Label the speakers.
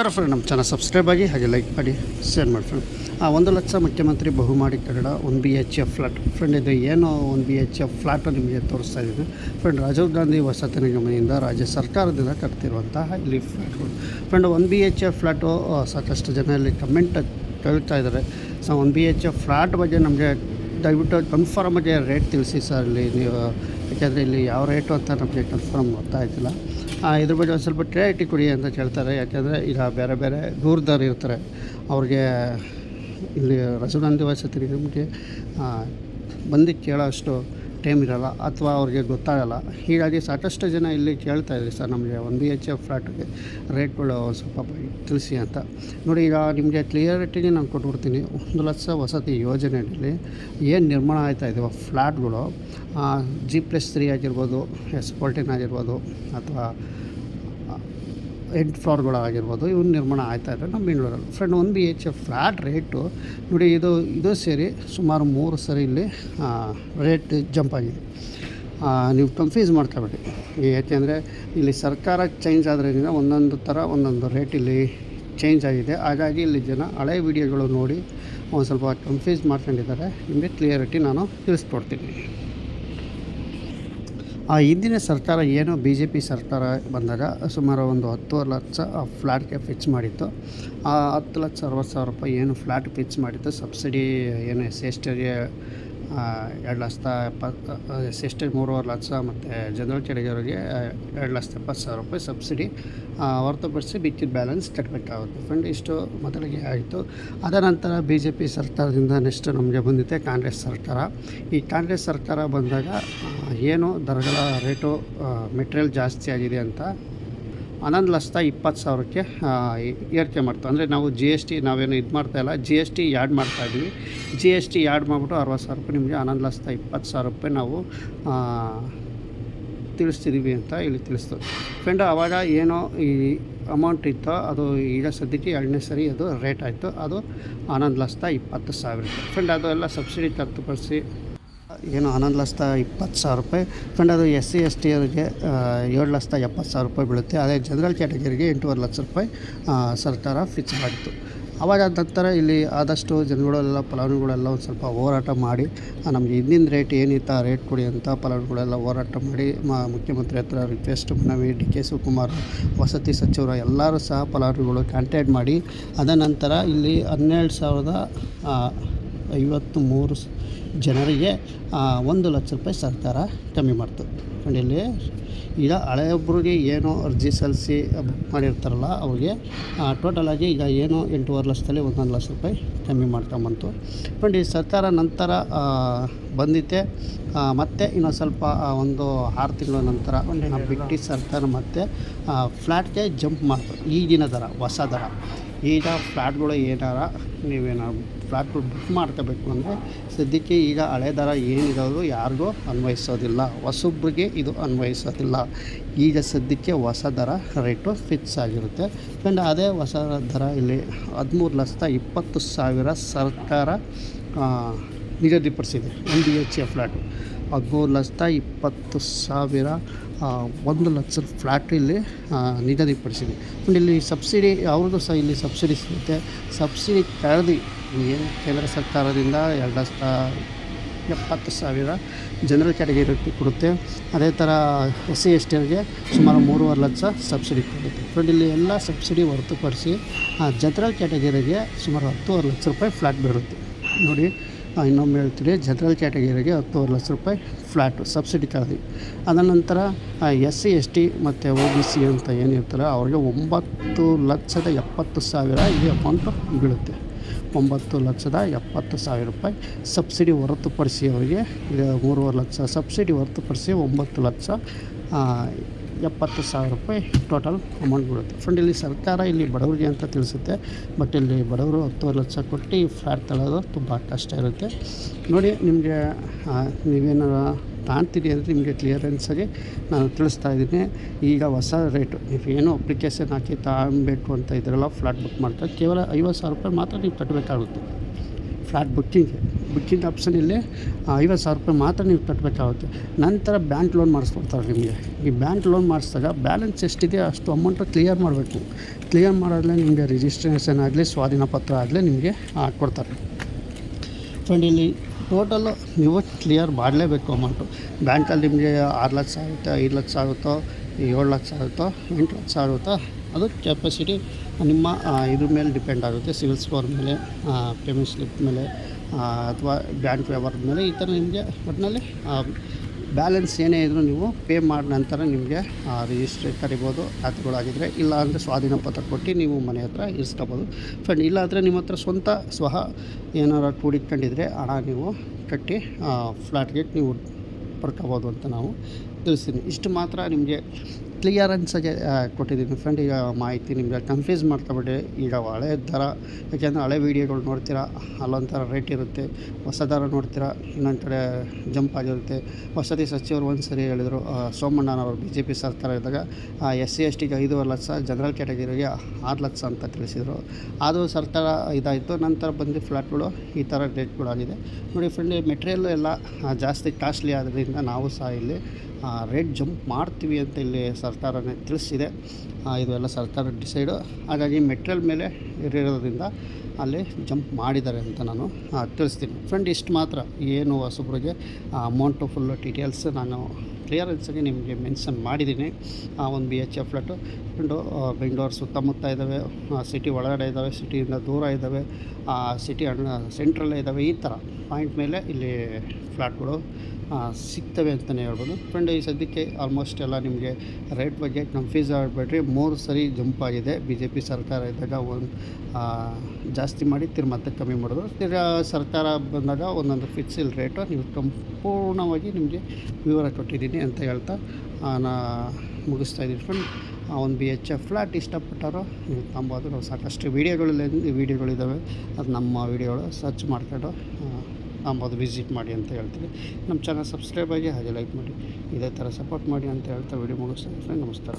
Speaker 1: Sir friend ನಮ್ಮ channel subscribe ಆಗಿ ಹಾಗೆ ಲೈಕ್ ಮಾಡಿ ಶೇರ್ ಮಾಡಿ ಫ್ರೆಂಡ್ ಆ, ಒಂದು ಲಕ್ಷ ಮುಖ್ಯಮಂತ್ರಿ ಬಹುಮಾಡಿ Kannada one B H F flat friend ಇದು ಏನು one B H F flat ನಿಮಗೆ ತೋರಿಸ್ತಾ ಇದ್ದೀನಿ ಫ್ರೆಂಡ್ ರಾಜೀವ್ ಗಾಂಧಿ ವಸತಿ ನಿಗಮದಿಂದ ರಾಜ್ಯ ಸರ್ಕಾರದಿಂದ ಕಟ್ತಿರುವಂತಹ ಇಲ್ಲಿ ಫ್ಲಾಟ್ಗಳು friend one B H F flat ಸಾಕಷ್ಟು ಜನ ಇಲ್ಲಿ ಕಮೆಂಟ್ ಕೇಳ್ತಾ ಇದ್ದಾರೆ. So one B H F flat ಬಗ್ಗೆ ನಮಗೆ ದಯವಿಟ್ಟು ಕನ್ಫರ್ಮ್ ಆಗಿ ರೇಟ್ ತಿಳಿಸಿ ಸರ್ ಇಲ್ಲಿ ನೀವು ಯಾಕೆಂದರೆ ಇಲ್ಲಿ ಯಾವ ರೇಟು ಅಂತ ನಮಗೆ ಕನ್ಫರ್ಮ್ ಗೊತ್ತಾಯ್ತಿಲ್ಲ ಇದ್ರ ಬಗ್ಗೆ ಒಂದು ಸ್ವಲ್ಪ ಟ್ರೇಟಿ ಕೊಡಿ ಅಂತ ಕೇಳ್ತಾರೆ. ಯಾಕೆಂದರೆ ಈಗ ಬೇರೆ ಬೇರೆ ದೂರದವ್ರು ಇರ್ತಾರೆ. ಅವ್ರಿಗೆ ಇಲ್ಲಿ ರಸಗಂಧಿ ವಸತಿ ನಿಮಗೆ ಬಂದು ಕೇಳೋಷ್ಟು ಟೈಮ್ ಇರೋಲ್ಲ ಅಥವಾ ಅವ್ರಿಗೆ ಗೊತ್ತಾಗಲ್ಲ. ಹೀಗಾಗಿ ಸಾಕಷ್ಟು ಜನ ಇಲ್ಲಿ ಕೇಳ್ತಾ ಇದ್ದೀವಿ ಸರ್ ನಮಗೆ ಒನ್ ಬಿ ಎಚ್ ಎಫ್ ಫ್ಲಾಟ್ಗೆ ರೇಟ್ಗಳು ಸ್ವಲ್ಪ ತಿಳಿಸಿ ಅಂತ. ನೋಡಿ ಈಗ ನಿಮಗೆ ಕ್ಲಿಯರಿಟಿಗೆ ನಾನು ಕೊಟ್ಬಿಡ್ತೀನಿ. ಒಂದು ಲಕ್ಷ ವಸತಿ ಯೋಜನೆಯಲ್ಲಿ ಏನು ನಿರ್ಮಾಣ ಆಯ್ತಾ ಇದ್ದಾವೆ ಫ್ಲ್ಯಾಟ್ಗಳು ಜಿ ಪ್ಲಸ್ ತ್ರೀ ಆಗಿರ್ಬೋದು, ಎಸ್ ಫೋರ್ಟೀನ್ ಆಗಿರ್ಬೋದು ಅಥವಾ ಎಂಟು ಫ್ಲೋರ್ಗಳಾಗಿರ್ಬೋದು ಆಗಿರ್ಬೋದು ಇವು ನಿರ್ಮಾಣ ಆಯ್ತಾ ಇದೆ ನಮ್ಮ ಬೆಂಗಳೂರಲ್ಲಿ. Friend one B H F flat rate ನೋಡಿ ಇದು ಇದು ಸೇರಿ ಸುಮಾರು ಮೂರು ಸರಿ ಇಲ್ಲಿ ರೇಟ್ ಜಂಪ್ ಆಗಿದೆ. ನೀವು ಕನ್ಫ್ಯೂಸ್ ಮಾಡ್ಕೋಬೇಡಿ. ಯಾಕೆಂದರೆ ಇಲ್ಲಿ ಸರ್ಕಾರ ಚೇಂಜ್ ಆದ್ರಿಂದ ಒಂದೊಂದು ಥರ ಒಂದೊಂದು ರೇಟ್ ಇಲ್ಲಿ ಚೇಂಜ್ ಆಗಿದೆ. ಹಾಗಾಗಿ ಇಲ್ಲಿ ಜನ ಹಳೆ ವಿಡಿಯೋಗಳು ನೋಡಿ ಒಂದು ಸ್ವಲ್ಪ ಕನ್ಫ್ಯೂಸ್ ಮಾಡ್ಕೊಂಡಿದ್ದಾರೆ. ನಿಮಗೆ ಕ್ಲಿಯರಿಟಿ ನಾನು ತಿಳಿಸ್ಕೊಡ್ತೀನಿ. ಆ ಹಿಂದಿನ ಸರ್ಕಾರ ಏನು ಬಿ ಜೆ ಪಿ ಸರ್ಕಾರ ಬಂದಾಗ ಸುಮಾರು ಒಂದು ಹತ್ತುವರೆ ಲಕ್ಷ ಆ ಫ್ಲ್ಯಾಟ್ಗೆ ಫಿಕ್ಸ್ ಮಾಡಿತ್ತು. ಆ ಹತ್ತು ಲಕ್ಷ ಅರವತ್ತು ಸಾವಿರ ರೂಪಾಯಿ ಏನು ಫ್ಲ್ಯಾಟ್ ಫಿಕ್ಸ್ ಮಾಡಿತ್ತು. ಸಬ್ಸಿಡಿ ಏನು ಎಸ್ ಎಸ್ಟಿಗೆ ಎರಡು ಲಕ್ಷದ ಎಪ್ಪತ್ತು ಎಸ್ ಎಸ್ ಟಿ ಮೂರುವರೆ ಲಕ್ಷ ಮತ್ತು ಜನರಲ್ ಕೆಳಗೆಯವರಿಗೆ ಎರಡು ಲಕ್ಷದ ಎಪ್ಪತ್ತು ಸಾವಿರ ರೂಪಾಯಿ ಸಬ್ಸಿಡಿ ಹೊರತುಪಡಿಸಿ ಬಿಕ್ಕಿದ ಬ್ಯಾಲೆನ್ಸ್ ಕಟ್ಟಬೇಕಾಗುತ್ತೆ ಫ್ರೆಂಡ್ ಇಷ್ಟು ಮೊದಲಿಗೆ ಆಯಿತು. ಅದರ ನಂತರ ಬಿ ಜೆ ಪಿ ಸರ್ಕಾರದಿಂದ ನೆಕ್ಸ್ಟ್ ನಮಗೆ ಬಂದಿದೆ ಕಾಂಗ್ರೆಸ್ ಸರ್ಕಾರ. ಈ ಕಾಂಗ್ರೆಸ್ ಸರ್ಕಾರ ಬಂದಾಗ ಏನು ದರಗಳ ರೇಟು ಮೆಟೀರಿಯಲ್ ಜಾಸ್ತಿ ಆಗಿದೆ ಅಂತ ಹನ್ನೊಂದು ಲಕ್ಷದ ಇಪ್ಪತ್ತು ಸಾವಿರಕ್ಕೆ ಏರಿಕೆ ಮಾಡ್ತು ಅಂದರೆ ನಾವು ಜಿ ಎಸ್ ಟಿ ನಾವೇನು ಇದು ಮಾಡ್ತಾಯಿಲ್ಲ ಜಿ ಎಸ್ ಟಿ ಯಾಡ್ ಮಾಡ್ತಾಯಿದ್ವಿ ಜಿ ಎಸ್ ಟಿ ಯಾಡ್ ಮಾಡಿಬಿಟ್ಟು ಅರವತ್ತು ಸಾವಿರ ರೂಪಾಯಿ ನಿಮಗೆ ಹನ್ನೊಂದು ಲಕ್ಷದ ಇಪ್ಪತ್ತು ಸಾವಿರ ರೂಪಾಯಿ ನಾವು ತಿಳಿಸ್ತಿದ್ದೀವಿ ಅಂತ ಇಲ್ಲಿ ತಿಳಿಸ್ತು ಫ್ರೆಂಡ್ ಆವಾಗ ಏನೋ ಈ ಅಮೌಂಟ್ ಇತ್ತು, ಅದು ಈಗ ಸದ್ಯಕ್ಕೆ ಎರಡನೇ ಸರಿ ಅದು ರೇಟ್ ಆಯಿತು. ಅದು ಹನ್ನೊಂದು ಲಕ್ಷದ ಇಪ್ಪತ್ತು ಸಾವಿರ ಫ್ರೆಂಡ್ ಅದು ಎಲ್ಲ ಸಬ್ಸಿಡಿ ತರ್ತುಪಡಿಸಿ ಏನು ಹನ್ನೊಂದು ಲಕ್ಷದ ಇಪ್ಪತ್ತು ಸಾವಿರ ರೂಪಾಯಿ. ಫ್ರೆಂಡ್ ಅದು ಎಸ್ ಸಿ, ಎಸ್ ಟಿ ಅವರಿಗೆ ಏಳು ಲಕ್ಷದ ಎಪ್ಪತ್ತು ಸಾವಿರ ರೂಪಾಯಿ ಬೀಳುತ್ತೆ. ಅದೇ ಜನರಲ್ ಕ್ಯಾಟಗರಿಗೆ ಎಂಟೂವರೆ ಲಕ್ಷ ರೂಪಾಯಿ ಸರ್ಕಾರ ಫಿಕ್ಸ್ ಮಾಡಿತ್ತು. ಅವಾಗ ನಂತರ ಇಲ್ಲಿ ಆದಷ್ಟು ಜನಗಳೆಲ್ಲ ಫಲಾನುಗಳೆಲ್ಲ ಒಂದು ಸ್ವಲ್ಪ ಹೋರಾಟ ಮಾಡಿ ನಮಗೆ ಹಿಂದಿನ ರೇಟ್ ಏನಿತ್ತು ಆ ರೇಟ್ ಕೊಡಿ ಅಂತ ಫಲಾನುಗಳೆಲ್ಲ ಹೋರಾಟ ಮಾಡಿ, ಮಾ, ಮುಖ್ಯಮಂತ್ರಿ ಹತ್ರ ರಿಕ್ವೆಸ್ಟ್ ಮನವಿ, ಡಿ ಕೆ ಶಿವಕುಮಾರ್, ವಸತಿ ಸಚಿವರು ಎಲ್ಲರೂ ಸಹ ಫಲಾನುಗಳು ಕಾಂಟ್ಯಾಕ್ಟ್ ಮಾಡಿ, ಅದ ನಂತರ ಇಲ್ಲಿ ಹನ್ನೆರಡು ಸಾವಿರದ ಆ, ಐವತ್ತು ಮೂರು ಸ- ಜನರಿಗೆ ಒಂದು ಲಕ್ಷ ರೂಪಾಯಿ ಸರ್ಕಾರ ಕಮ್ಮಿ ಮಾಡ್ತು. ಆ್ಯಂಡ್ ಇಲ್ಲಿ ಈಗ ಹಳೆಯೊಬ್ಬರಿಗೆ ಏನೋ ಅರ್ಜಿ ಸಲ್ಲಿಸಿ ಬುಕ್ ಮಾಡಿರ್ತಾರಲ್ಲ ಅವ್ರಿಗೆ ಟೋಟಲಾಗಿ ಈಗ ಏನು ಎಂಟೂವರೆ ಲಕ್ಷದಲ್ಲಿ ಒಂದೊಂದು ಲಕ್ಷ ರೂಪಾಯಿ ಕಮ್ಮಿ ಮಾಡ್ಕೊಂಬಂತು ಬಟ್ ಈ ಸರ್ಕಾರ ನಂತರ ಬಂದಿದ್ದೆ ಮತ್ತೆ ಇನ್ನೊಂದು ಸ್ವಲ್ಪ ಒಂದು ಆರು ತಿಂಗಳ ನಂತರ ಬ್ರಿಟಿಷ್ ಸರ್ಕಾರ ಮತ್ತೆ ಫ್ಲ್ಯಾಟ್ಗೆ ಜಂಪ್ ಮಾಡ್ತು. ಈಗಿನ ದರ ಹೊಸ ದರ. ಈಗ ಫ್ಲ್ಯಾಟ್ಗಳು ಏನಾರ ನೀವೇನಾರು ಫ್ಲ್ಯಾಟ್ಗಳು ಬುಕ್ ಮಾಡ್ಕೋಬೇಕು ಅಂದರೆ ಸದ್ಯಕ್ಕೆ ಈಗ ಹಳೆ ದರ ಏನಿರೋದು ಯಾರಿಗೂ ಅನ್ವಯಿಸೋದಿಲ್ಲ. ಹೊಸೊಬ್ರಿಗೆ ಇದು ಅನ್ವಯಿಸೋದಿಲ್ಲ. ಈಗ ಸದ್ಯಕ್ಕೆ ಹೊಸ ದರ ರೇಟು ಫಿಕ್ಸ್ ಆಗಿರುತ್ತೆ. ಆ್ಯಂಡ್ ಅದೇ ಹೊಸ ದರ ಇಲ್ಲಿ ಹದಿಮೂರು ಲಕ್ಷದ ಇಪ್ಪತ್ತು ಸಾವಿರ ಸರ್ಕಾರ ನಿಗದಿಪಡಿಸಿದೆ N B H A flat ಹದಿಮೂರು ಲಕ್ಷದ ಇಪ್ಪತ್ತು ಸಾವಿರ ಒಂದು ಲಕ್ಷದ ಫ್ಲ್ಯಾಟ್ ಇಲ್ಲಿ ನಿಗದಿಪಡಿಸಿದೆ. ಆ್ಯಂಡ್ ಇಲ್ಲಿ ಸಬ್ಸಿಡಿ, ಅವ್ರದ್ದು ಸಹ ಇಲ್ಲಿ ಸಬ್ಸಿಡಿ ಸಿಗುತ್ತೆ. ಸಬ್ಸಿಡಿ ಕಳೆದು ಏನು ಕೇಂದ್ರ ಸರ್ಕಾರದಿಂದ ಎರಡು ಲಕ್ಷದ ಎಪ್ಪತ್ತು ಸಾವಿರ ಜನರಲ್ ಕ್ಯಾಟಗರಿ ಕೊಡುತ್ತೆ. ಅದೇ ಥರ ಎಸ್ ಸಿ ಎಸ್ ಟಿಯವರಿಗೆ ಸುಮಾರು ಮೂರುವರೆ ಲಕ್ಷ ಸಬ್ಸಿಡಿ ಕೊಡುತ್ತೆ. ಫ್ರೆಂಡ್ ಇಲ್ಲಿ ಎಲ್ಲ ಸಬ್ಸಿಡಿ ಹೊರತುಪಡಿಸಿ, ಆ, ಜನರಲ್ ಕ್ಯಾಟಗರಿಗೆ ಸುಮಾರು ಹತ್ತುವರೆ ಲಕ್ಷ ರೂಪಾಯಿ ಫ್ಲ್ಯಾಟ್ ಬೀಳುತ್ತೆ. ನೋಡಿ ಇನ್ನೊಮ್ಮೆ ಹೇಳ್ತೀರಿ ಜನರಲ್ ಕ್ಯಾಟಗರಿಗೆ ಹತ್ತುವರೆ ಲಕ್ಷ ರೂಪಾಯಿ ಫ್ಲ್ಯಾಟು ಸಬ್ಸಿಡಿ ಕಳೆದು ಅದ ನಂತರ ಎಸ್ ಸಿ ಎಸ್ ಟಿ ಮತ್ತು ಒ ಬಿ ಸಿ ಅಂತ ಏನಿರ್ತಾರೋ ಅವ್ರಿಗೆ ಒಂಬತ್ತು ಲಕ್ಷದ ಎಪ್ಪತ್ತು ಸಾವಿರ ಈ ಅಮೌಂಟು ಬೀಳುತ್ತೆ. ಒಂಬತ್ತು ಲಕ್ಷದ ಎಪ್ಪತ್ತು ಸಾವಿರ ರೂಪಾಯಿ ಸಬ್ಸಿಡಿ ಹೊರತುಪಡಿಸಿ ಅವರಿಗೆ ಮೂರುವರೆ ಲಕ್ಷ ಸಬ್ಸಿಡಿ ಹೊರತುಪಡಿಸಿ ಒಂಬತ್ತು ಲಕ್ಷ ಎಪ್ಪತ್ತು ಸಾವಿರ ರೂಪಾಯಿ ಟೋಟಲ್ ಅಮೌಂಟ್ ಬೀಳುತ್ತೆ. ಫ್ರೆಂಡ್ ಇಲ್ಲಿ ಸರ್ಕಾರ ಇಲ್ಲಿ ಬಡವರಿಗೆ ಅಂತ ತಿಳಿಸುತ್ತೆ. ಬಟ್ ಇಲ್ಲಿ ಬಡವರು ಹತ್ತುವರೆ ಲಕ್ಷ ಕೊಟ್ಟು ಈ ಫ್ಲ್ಯಾಟ್ ತಗೊಳ್ಳೋದು ತುಂಬ ಕಷ್ಟ ಇರುತ್ತೆ. ನೋಡಿ, ನಿಮಗೆ ನೀವೇನಾರು ಕಾಣ್ತೀರಿ ಅಂದರೆ ನಿಮಗೆ ಕ್ಲಿಯರೆನ್ಸಾಗಿ ನಾನು ತಿಳಿಸ್ತಾ ಇದ್ದೀನಿ. ಈಗ ಹೊಸ ರೇಟು ನೀವು ಏನೋ ಅಪ್ಲಿಕೇಶನ್ ಹಾಕಿ ತಗೊಬೇಕು ಅಂತ ಇದ್ರಲ್ಲ ಫ್ಲ್ಯಾಟ್ ಬುಕ್ ಮಾಡ್ತಾರೆ. ಕೇವಲ ಐವತ್ತು ಸಾವಿರ ರೂಪಾಯಿ ಮಾತ್ರ ನೀವು ಕಟ್ಟಬೇಕಾಗುತ್ತೆ ಫ್ಲ್ಯಾಟ್ ಬುಕ್ಕಿಂಗ್ ಬುಕ್ಕಿಂಗ್ ಆಪ್ಷನಲ್ಲಿ ಐವತ್ತು ಸಾವಿರ ರೂಪಾಯಿ ಮಾತ್ರ ನೀವು ಕಟ್ಟಬೇಕಾಗುತ್ತೆ ನಂತರ ಬ್ಯಾಂಕ್ ಲೋನ್ ಮಾಡಿಸ್ಕೊಡ್ತಾರೆ ನಿಮಗೆ. ಈ ಬ್ಯಾಂಕ್ ಲೋನ್ ಮಾಡಿಸಿದಾಗ ಬ್ಯಾಲೆನ್ಸ್ ಎಷ್ಟಿದೆ ಅಷ್ಟು ಅಮೌಂಟು ಕ್ಲಿಯರ್ ಮಾಡಬೇಕು. ಕ್ಲಿಯರ್ ಮಾಡೋದ್ಲೇ ನಿಮಗೆ ರಿಜಿಸ್ಟ್ರೇಷನ್ ಆಗಲಿ, ಸ್ವಾಧೀನ ಪತ್ರ ಆಗಲಿ ನಿಮಗೆ ಕೊಡ್ತಾರೆ. ಫ್ರೆಂಡ್ ಇಲ್ಲಿ ಟೋಟಲ್ಲು ನೀವು ಕ್ಲಿಯರ್ ಮಾಡಲೇಬೇಕು ಅಮೌಂಟು ಬ್ಯಾಂಕಲ್ಲಿ ನಿಮಗೆ ಆರು ಲಕ್ಷ ಆಗುತ್ತೆ, ಐದು ಲಕ್ಷ ಆಗುತ್ತೋ ಏಳು ಲಕ್ಷ ಆಗುತ್ತೋ, ಎಂಟು ಲಕ್ಷ ಆಗುತ್ತೋ, ಅದು ಕೆಪಾಸಿಟಿ ನಿಮ್ಮ ಇದ್ರ ಮೇಲೆ ಡಿಪೆಂಡ್ ಆಗುತ್ತೆ. ಸಿವಿಲ್ ಸ್ಕೋರ್ ಮೇಲೆ ಪೇಮೆಂಟ್ ಸ್ಲಿಪ್ ಮೇಲೆ ಅಥವಾ ಬ್ಯಾಂಕ್ ವ್ಯವಹಾರದ ಮೇಲೆ ಈ ಥರ ನಿಮಗೆ ಒಟ್ಟಿನಲ್ಲಿ ಬ್ಯಾಲೆನ್ಸ್ ಏನೇ ಇದ್ದರೂ ನೀವು ಪೇ ಮಾಡಿದ ನಂತರ ನಿಮಗೆ ರಿಜಿಸ್ಟ್ರೇ ಕರಿಬೋದು ಖಾತೆಗಳಾಗಿದ್ದರೆ ಇಲ್ಲ ಅಂದರೆ ಸ್ವಾಧೀನ ಪತ್ರ ಕೊಟ್ಟು ನೀವು ಮನೆ ಹತ್ರ ಇರಿಸ್ಕೋಬೋದು. ಫ್ರೆಂಡ್ ಇಲ್ಲ ಅಂದರೆ ನಿಮ್ಮ ಹತ್ರ ಸ್ವಂತ ಸ್ವಹ ಏನಾರು ಕೂಡಿಟ್ಕೊಂಡಿದ್ರೆ ಹಣ ನೀವು ಕಟ್ಟಿ ಫ್ಲಾಟ್ಗೆ ನೀವು ಪಡ್ಕೋಬೋದು ಅಂತ ನಾವು ತಿಳಿಸ್ತೀನಿ ಇಷ್ಟು ಮಾತ್ರ ನಿಮಗೆ ಕ್ಲಿಯರೆನ್ಸಾಗೆ ಕೊಟ್ಟಿದ್ದೀನಿ. ಫ್ರೆಂಡ್ ಈಗ ಮಾಹಿತಿ ನಿಮಗೆ ಕನ್ಫ್ಯೂಸ್ ಮಾಡ್ಕೊಬೇಡಿ ಈಗ ಹಳೆ ಥರ ಯಾಕೆಂದರೆ ಹಳೆ ವೀಡಿಯೋಗಳು ನೋಡ್ತೀರಾ, ಅಲ್ಲೊಂಥರ ರೇಟ್ ಇರುತ್ತೆ. ಹೊಸ ದರ ನೋಡ್ತೀರಾ, ಇನ್ನೊಂದು ಕಡೆ ಜಂಪ್ ಆಗಿರುತ್ತೆ. ವಸತಿ ಸಚಿವರು ಒಂದು ಸರಿ ಹೇಳಿದರು ಸೋಮಣ್ಣನವರು ಬಿ ಜೆ ಪಿ ಸರ್ಕಾರ ಇದ್ದಾಗ ಎಸ್ ಸಿ ಎಸ್ ಟಿಗೆ ಐದೂವರೆ ಲಕ್ಷ ಜನರಲ್ ಕ್ಯಾಟಗರಿಗೆ ಆರು ಲಕ್ಷ ಅಂತ ತಿಳಿಸಿದರು. ಅದು ಸರ್ಕಾರ ಇದಾಯಿತು. ನಂತರ ಬಂದು ಫ್ಲ್ಯಾಟ್ಗಳು ಈ ಥರ ರೇಟ್ಗಳಾಗಿದೆ ನೋಡಿ ಫ್ರೆಂಡ್ ಮೆಟೀರಿಯಲ್ ಎಲ್ಲ ಜಾಸ್ತಿ ಕಾಸ್ಟ್ಲಿ ಆದ್ದರಿಂದ ನಾವು ಸಹ ಇಲ್ಲಿ ರೇಟ್ ಜಂಪ್ ಮಾಡ್ತೀವಿ ಅಂತ ಇಲ್ಲಿ ಸರ್ಕಾರನೇ ತಿಳಿಸಿದೆ. ಇದು ಎಲ್ಲ ಸರ್ಕಾರ ಡಿಸೈಡು ಹಾಗಾಗಿ ಮೆಟ್ರಿಯಲ್ ಮೇಲೆ ಇರೋದ್ರಿಂದ ಅಲ್ಲಿ ಜಂಪ್ ಮಾಡಿದ್ದಾರೆ ಅಂತ ನಾನು ತಿಳಿಸ್ತೀನಿ. ಫ್ರೆಂಡ್ ಇಷ್ಟು ಮಾತ್ರ. ಏನು ಹೊಸಬ್ರಿಗೆ ಅಮೌಂಟು ಫುಲ್ಲು ಡೀಟೇಲ್ಸ್ ನಾನು ಕ್ಲಿಯರೆನ್ಸಾಗಿ ನಿಮಗೆ ಮೆನ್ಷನ್ ಮಾಡಿದ್ದೀನಿ. ಆ, ಒಂದು B H F flat friend Bengaluru ಸುತ್ತಮುತ್ತ ಇದ್ದಾವೆ ಸಿಟಿ ಒಳಗಡೆ ಇದ್ದಾವೆ ಸಿಟಿಯಿಂದ ದೂರ ಇದ್ದಾವೆ ಸಿಟಿ ಅಣ್ಣ ಸೆಂಟ್ರಲ್ಲೇ ಇದ್ದಾವೆ, ಈ ಥರ ಪಾಯಿಂಟ್ ಮೇಲೆ ಇಲ್ಲಿ ಫ್ಲ್ಯಾಟ್ಗಳು ಸಿಗ್ತವೆ ಅಂತಲೇ ಹೇಳ್ಬೋದು. ಫ್ರೆಂಡ್ ಈ ಸದ್ಯಕ್ಕೆ ಆಲ್ಮೋಸ್ಟ್ ಎಲ್ಲ ನಿಮಗೆ ರೇಟ್ ಬಗ್ಗೆ ಕನ್ಫ್ಯೂಸ್ ಆಗಬೇಡ್ರಿ. ಮೂರು ಸರಿ ಜಂಪ್ ಆಗಿದೆ. ಬಿ ಜೆ ಪಿ ಸರ್ಕಾರ ಇದ್ದಾಗ ಒಂದು ಜಾಸ್ತಿ ಮಾಡಿ ತಿರು ಮತ್ತೆ ಕಮ್ಮಿ ಮಾಡಿದ್ರು. ತಿರ್ಗಾ ಸರ್ಕಾರ ಬಂದಾಗ ಒಂದೊಂದು ಫಿಕ್ಸಲ್ ರೇಟು ನೀವು ಸಂಪೂರ್ಣವಾಗಿ ನಿಮಗೆ ವಿವರ ಕೊಟ್ಟಿದ್ದೀನಿ ಅಂತ ಹೇಳ್ತಾ ನಾನು ಮುಗಿಸ್ತಾ ಇದ್ದೀನಿ ಫ್ರೆಂಡ್ ಒಂದು ಬಿ ಎಚ್ ಎಫ್ ಫ್ಲ್ಯಾಟ್ ಇಷ್ಟಪಟ್ಟಾರೋ ನೀವು ತಂಬೋದು ನಾವು ಸಾಕಷ್ಟು ವೀಡಿಯೋಗಳಲ್ಲಿ ವೀಡಿಯೋಗಳಿದ್ದಾವೆ ಅದು ನಮ್ಮ ವೀಡಿಯೋಗಳು ಸರ್ಚ್ ಮಾಡ್ಕೊಂಡು ಅಂಬೋದು ವಿಸಿಟ್ ಮಾಡಿ ಅಂತ ಹೇಳ್ತೀನಿ. ನಮ್ಮ ಚಾನಲ್ ಸಬ್ಸ್ಕ್ರೈಬ್ ಆಗಿ ಹಾಗೆ ಲೈಕ್ ಮಾಡಿ. ಇದೇ ಥರ ಸಪೋರ್ಟ್ ಮಾಡಿ ಅಂತ ಹೇಳ್ತಾ ವೀಡಿಯೋ ಮುಗಿಸ್ತಾ ಫ್ರೆಂಡ್ ನಮಸ್ಕಾರ.